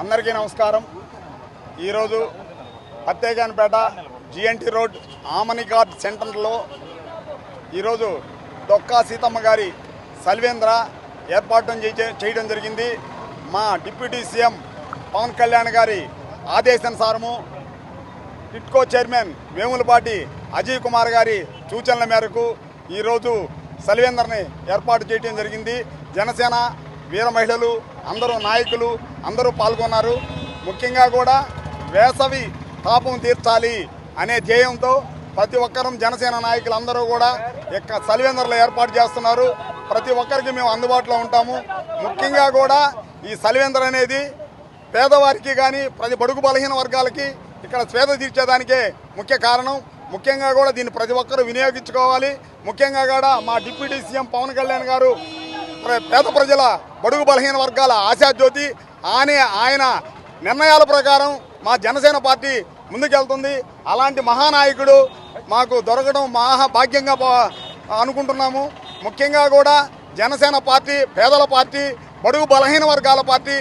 అందరికీ నమస్కారం. ఈరోజు పత్తేగానిపేట జిఎన్టీ రోడ్ ఆమని గార్డ్ సెంటర్లో ఈరోజు డొక్కా సీతమ్మ గారి సల్వేంద్ర ఏర్పాటు చేయడం జరిగింది. మా డిప్యూటీ సీఎం పవన్ కళ్యాణ్ గారి ఆదేశానుసారము టిట్కో చైర్మన్ వేములపాటి అజయ్ కుమార్ గారి సూచనల మేరకు ఈరోజు సల్వేందర్ని ఏర్పాటు చేయడం జరిగింది. జనసేన వీర మహిళలు అందరూ నాయకులు అందరూ పాల్గొన్నారు. ముఖ్యంగా కూడా వేసవి తాపం తీర్చాలి అనే ధ్యేయంతో ప్రతి ఒక్కరం జనసేన నాయకులు అందరూ కూడా ఇక్కడ సలివేందర్లు ఏర్పాటు చేస్తున్నారు. ప్రతి ఒక్కరికి మేము అందుబాటులో ఉంటాము. ముఖ్యంగా కూడా ఈ సలివేందర్ అనేది పేదవారికి కానీ ప్రతి బడుగు బలహీన వర్గాలకి ఇక్కడ స్వేద తీర్చేదానికే ముఖ్య కారణం. ముఖ్యంగా కూడా దీన్ని ప్రతి ఒక్కరూ వినియోగించుకోవాలి. ముఖ్యంగా కూడా మా డిప్యూటీ సీఎం పవన్ కళ్యాణ్ గారు పేద ప్రజల బడుగు బలహీన వర్గాల ఆశాజ్యోతి ఆనే ఆయన నిర్ణయాల ప్రకారం మా జనసేన పార్టీ ముందుకెళ్తుంది. అలాంటి మహానాయకుడు మాకు దొరకడం మహా భాగ్యంగా అనుకుంటున్నాము. ముఖ్యంగా కూడా జనసేన పార్టీ పేదల పార్టీ బడుగు బలహీన వర్గాల పార్టీ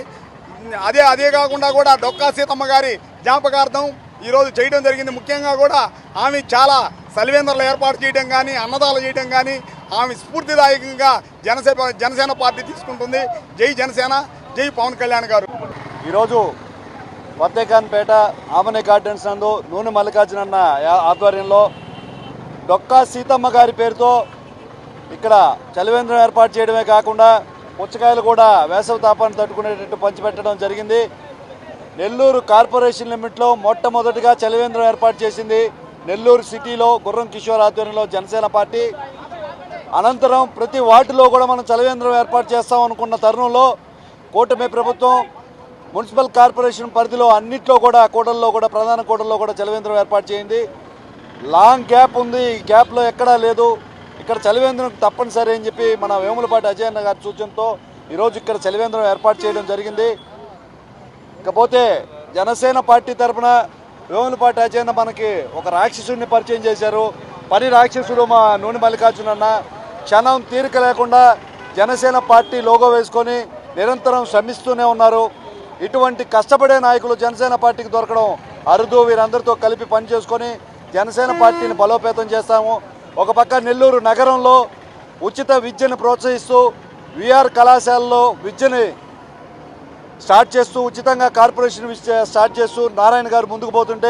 అదే అదే కాకుండా కూడా డొక్కా సీతమ్మ గారి జ్ఞాపకార్థం ఈరోజు చేయడం జరిగింది. ముఖ్యంగా కూడా ఆమె చాలా సలివేందర్లు ఏర్పాటు చేయడం కానీ అన్నదాలు చేయడం కానీ ఆమె స్ఫూర్తిదాయకంగా జనసేన జనసేన పార్టీ తీసుకుంటుంది. జై జనసేన జై పవన్ కళ్యాణ్ గారు. ఈరోజు వత్తేఖాన్పేట ఆమనే గార్డెన్స్ నందు నూనె మల్లికార్జున అన్న ఆధ్వర్యంలో డొక్కా సీతమ్మ గారి పేరుతో ఇక్కడ చలివేంద్రం ఏర్పాటు చేయడమే కాకుండా పుచ్చకాయలు కూడా వేసవి తాపాన్ని తట్టుకునేటట్టు పంచిపెట్టడం జరిగింది. నెల్లూరు కార్పొరేషన్ లిమిట్లో మొట్టమొదటిగా చలివేంద్రం ఏర్పాటు చేసింది నెల్లూరు సిటీలో గుర్రం కిషోర్ ఆధ్వర్యంలో జనసేన పార్టీ. అనంతరం ప్రతి వార్డులో కూడా మనం చలవేంద్రం ఏర్పాటు చేస్తాం అనుకున్న తరుణంలో కూటమి ప్రభుత్వం మున్సిపల్ కార్పొరేషన్ పరిధిలో అన్నిట్లో కూడా కూడల్లో కూడా ప్రధాన కూడల్లో కూడా చలవేంద్రం ఏర్పాటు చేయింది లాంగ్ గ్యాప్ ఉంది. ఈ గ్యాప్లో ఎక్కడా లేదు. ఇక్కడ చలివేంద్రం తప్పనిసరి అని చెప్పి మన వేములపాటి అజయ్ అన్న గారి సూచనతో ఈరోజు ఇక్కడ చలివేంద్రం ఏర్పాటు చేయడం జరిగింది. ఇకపోతే జనసేన పార్టీ తరపున వేములపాటి అజయన్న మనకి ఒక రాక్షసుడిని పరిచయం చేశారు. పని రాక్షసుడు మా నూనె మల్లికార్జున అన్న క్షణం తీరిక లేకుండా జనసేన పార్టీ లోగో వేసుకొని నిరంతరం శ్రమిస్తూనే ఉన్నారు. ఇటువంటి కష్టపడే నాయకులు జనసేన పార్టీకి దొరకడం అరుదు. వీరందరితో కలిపి పనిచేసుకొని జనసేన పార్టీని బలోపేతం చేస్తాము. ఒక పక్క నెల్లూరు నగరంలో ఉచిత విద్యను ప్రోత్సహిస్తూ విఆర్ కళాశాలలో విద్యని స్టార్ట్ చేస్తూ ఉచితంగా కార్పొరేషన్ స్టార్ట్ చేస్తూ నారాయణ గారు ముందుకు పోతుంటే